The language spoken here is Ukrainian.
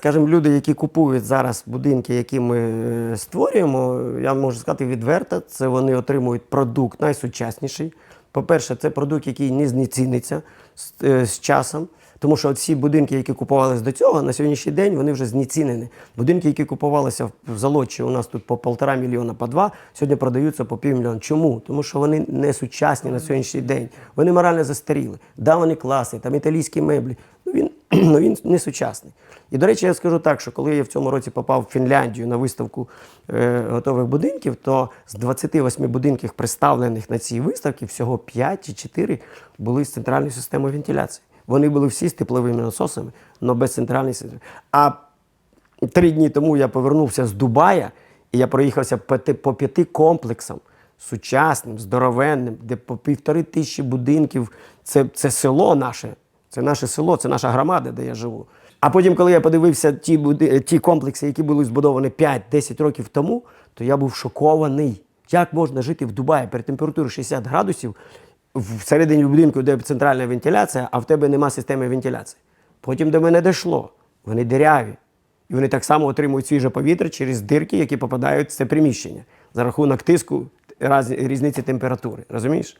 Скажімо, люди, які купують зараз будинки, які ми е, створюємо, я можу сказати відверто, це вони отримують продукт найсучасніший. По-перше, це продукт, який не знеціниться з, е, з часом. Тому що всі будинки, які купувалися до цього, на сьогоднішній день вони вже знецінені. Будинки, які купувалися в Залочі, у нас тут по полтора мільйона, по два, сьогодні продаються по півмільйона. Чому? Тому що вони не сучасні на сьогоднішній день. Вони морально застаріли. Да, вони класні, там італійські меблі. Ну він, ну, він не сучасний. І, до речі, я скажу так, що коли я в цьому році попав в Фінляндію на виставку е, готових будинків, то з 28 будинків, представлених на цій виставці, всього 5 чи 4 були з центральною системою вентиляції. Вони були всі з тепловими насосами, але без центральної системи. А три дні тому я повернувся з Дубая, і я проїхався по п'яти комплексам сучасним, здоровенним, де по півтори тисячі будинків. Це, це село наше, це наше село, це наша громада, де я живу. А потім, коли я подивився ті, ті комплекси, які були збудовані 5-10 років тому, то я був шокований. Як можна жити в Дубаї при температурі 60 градусів всередині будинку, де центральна вентиляція, а в тебе нема системи вентиляції. Потім до мене дійшло. Вони диряві. І вони так само отримують свіже повітря через дирки, які попадають в це приміщення за рахунок тиску різниці температури. Розумієш?